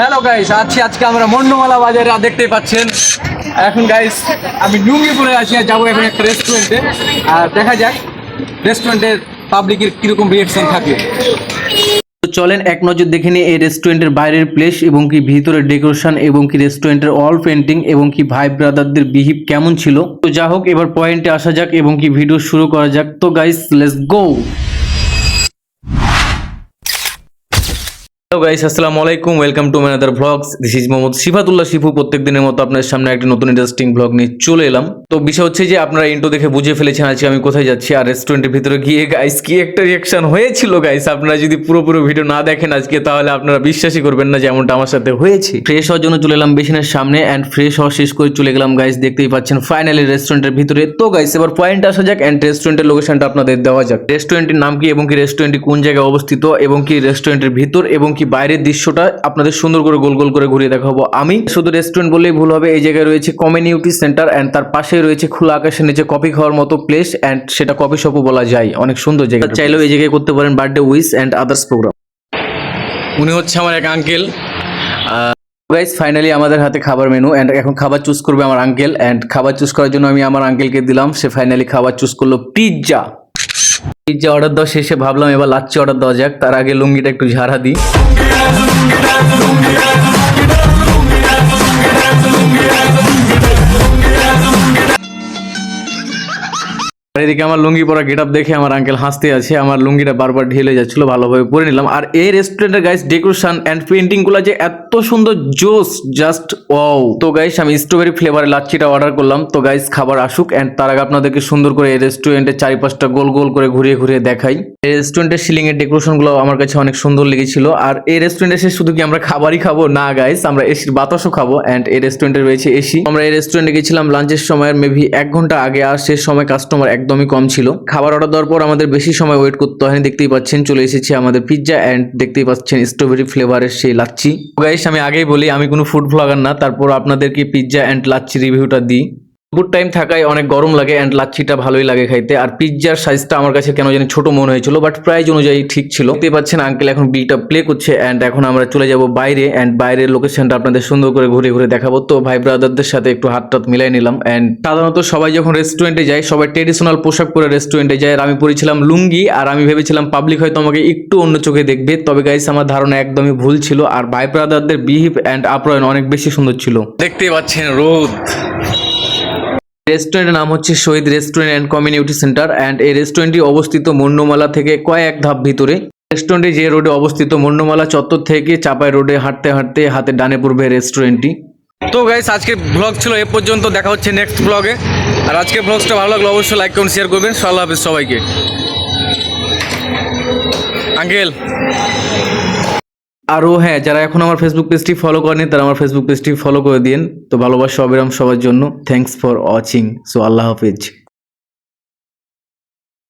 Hello guys আছি, আজকে আমরা মন্ডমালা বাজারে দেখতেই পাচ্ছেন। এখন গাইস আমি লুঙ্গি পরে আছি আর যাব এখন একটা রেস্টুরেন্টে আর দেখা যাক রেস্টুরেন্টের পাবলিকের কীরকম রিয়েকশন থাকে। তো চলেন, এক নজর দেখে নিই এই রেস্টুরেন্টের বাইরের প্লেস এবং কি ভিতরের ডেকোরেশন এবং কি রেস্টুরেন্টের অল পেন্টিং এবং কি ভাই ব্রাদারদের বিহিভ কেমন ছিল। তো যা হোক, এবার পয়েন্টে আসা যাক এবং কি ভিডিও শুরু করা যাক। তো guys let's go hello guys আসসালামু আলাইকুম welcome to my vlogs this is Mohammad Sifatullah Shifu প্রত্যেক দিনের মতো আপনার সামনে একটা নতুন ইন্টারেস্টিং ভ্লগ নিয়ে চলে এলাম। তো বিষয় হচ্ছে যে আপনারা ইন্টো দেখে বুঝে ফেলেছেন আজকে আমি কোথায় যাচ্ছি। আর রেস্টুরেন্টের ভিতরে গিয়ে গাইস কি একটা রিয়াকশন হয়েছিল গাইস আপনারা যদি পুরো পুরো ভিডিও না দেখেন আজকে, তাহলে আপনারা বিশ্বাসই করবেন না যেমনটা আমার সাথে হয়েছে। ফ্রেশ হওয়ার জন্য চলে এলাম বেসিনের সামনে অ্যান্ড ফ্রেশ হওয়া শেষ করে চলে গেলাম গাইস দেখতেই পাচ্ছেন ফাইনালি রেস্টুরেন্টের ভিতরে। তো গাইস এবার পয়েন্ট আসা যাক অ্যান্ড রেস্টুরেন্টের লোকেশনটা আপনাদের দেওয়া যাক। রেস্টুরেন্টের নাম কি এবং কি রেস্টুরেন্টটি কোন জায়গায় অবস্থিত এবং কি রেস্টুরেন্টের ভিতর এবং কি বাইরের দৃশ্যটা আপনাদের সুন্দর করে গোল গোল করে ঘুরিয়ে দেখাবো। আমি শুধু রেস্টুরেন্ট বললেই ভুল হবে এই জায়গায় রয়েছে কমিউনিটি সেন্টার অ্যান্ড তার পাশে রয়েছে খোলা আকাশের নিচে কফি খাওয়ার মতো প্লেস অ্যান্ড সেটা কফি শপও বলা যায়। অনেক সুন্দর জায়গা। চাইলেও এই জায়গায় করতে পারেন birthday wish and others programme উনি হচ্ছে আমার এক আঙ্কেল গাইস ফাইনালি আমাদের হাতে খাবার মেনু অ্যান্ড এখন খাবার চুজ করবে আমার আঙ্কেল অ্যান্ড খাবার চুজ করার জন্য আমি আমার আঙ্কেলকে দিলাম। সে ফাইনালি খাবার চুজ করল পিৎজা পিৎজা অর্ডার দেওয়া শেষে ভাবলাম এবার লাচ্ছি অর্ডার দেওয়া যাক। তার আগে লুঙ্গিটা একটু ঝাড়া দিই। এদিকে আমার লুঙ্গি পরা গেট আপ দেখে আমার আঙ্কেল হাসতে আছে, আমার লুঙ্গিটা বারবার ঢেলে যাচ্ছিল, ভালোভাবে পরে নিলাম। আর এই রেস্টুরেন্টের গাইস ডেকোরেশন অ্যান্ড পেন্টিংগুলো যে এত সুন্দর জোস জাস্ট ওয়াও তো গাইস আমি স্ট্রবেরি ফ্লেভারের লাচ্ছিটা অর্ডার করলাম। তো গাইস খাবার আসুক অ্যান্ড তার আগে আপনাদেরকে সুন্দর করে এই রেস্টুরেন্টের চারিপাশটা গোল গোল করে ঘুরিয়ে ঘুরিয়ে দেখাই। এই রেস্টুরেন্টের সিলিং এর ডেকোরেশনগুলো আমার কাছে অনেক সুন্দর লেগেছিল। আর এই রেস্টুরেন্টে এসে শুধু কি আমরা খাবারই খাব? না গাইস আমরা এসির বাতাসও খাব অ্যান্ড এই রেস্টুরেন্টে রয়েছে এসি। আমরা এই রেস্টুরেন্টে গেছিলাম লাঞ্চের সময় মেবি এক ঘণ্টা আগে, আর শেষ সময় কাস্টমার একদমই কম ছিল। খাবার অর্ডার দেওয়ার পর আমাদের বেশি সময় ওয়েট করতে হয়নি। দেখতেই পাচ্ছেন, চলে এসেছে আমাদের পিৎজা অ্যান্ড দেখতেই পাচ্ছেন স্ট্রবেরি ফ্লেভারের সেই লাচ্ছি। গাইস আমি আগেই বলি, আমি কোনো ফুড ব্লগার না, তারপর আপনাদেরকে পিৎজা অ্যান্ড লাচ্ছি রিভিউটা দিই। গুড টাইম থাকায় অনেক গরম লাগে অ্যান্ড লাচ্ছিটা ভালোই লাগে খাইতে। আর পিৎজার সাইজটা আমার কাছে কেন জানি ছোট মনে হয়েছিল বাট প্রাইস অনুযায়ী ঠিক ছিল। দেখতে পাচ্ছেন আঙ্কেল এখন বিলটা প্লে করছে অ্যান্ড এখন আমরা চলে যাব বাইরে অ্যান্ড বাইরের লোকেশনটা আপনাদের সুন্দর করে ঘুরে ঘুরে দেখাবো। তো ভাই ব্রাদারদের সাথে একটু হাত টাত মিলাই নিলাম অ্যান্ড সাধারণত সবাই যখন রেস্টুরেন্টে যায়, সবাই ট্রেডিশনাল পোশাক পরে রেস্টুরেন্টে যায়। আর আমি পরেছিলাম লুঙ্গি আর আমি ভেবেছিলাম পাবলিক হয়তো আমাকে একটু অন্য চোখে দেখবে, তবে গাইস আমার ধারণা একদমই ভুল ছিল। আর ভাই ব্রাদারদের বিহিভ অ্যান্ড আপ্যায়ন অনেক বেশি সুন্দর ছিল। দেখতেই পাচ্ছেন, রোদ। রেস্টুরেন্টের নাম হচ্ছে Shahid restaurant and community centre and এই রেস্টুরেন্টটি অবস্থিত মন্ডমালা থেকে কয়েক ধাপ ভিতরে। রেস্টুরেন্টটি যে রোডে অবস্থিত, মন্ডমালা চত্বর থেকে চাপাই রোডে হাঁটতে হাঁটতে হাতে ডানে পূর্বে রেস্টুরেন্টটি। তো গাইস আজকের ব্লগ ছিল এ পর্যন্ত, দেখা হচ্ছে নেক্সট ব্লগে আর আজকের ব্লগটা ভালো লাগল অবশ্যই লাইক করুন শেয়ার করবেন। আল্লাহ হাফিজ সবাইকে। আঙ্কেল। আরও হ্যাঁ যারা এখন আমার ফেসবুক পেজটি ফলো করেনি, তারা আমার ফেসবুক পেজটি ফলো করে দিন তো ভালোবাসা, অবিরাম সবার জন্য। থ্যাংকস ফর ওয়াচিং সো আল্লাহ হাফিজ।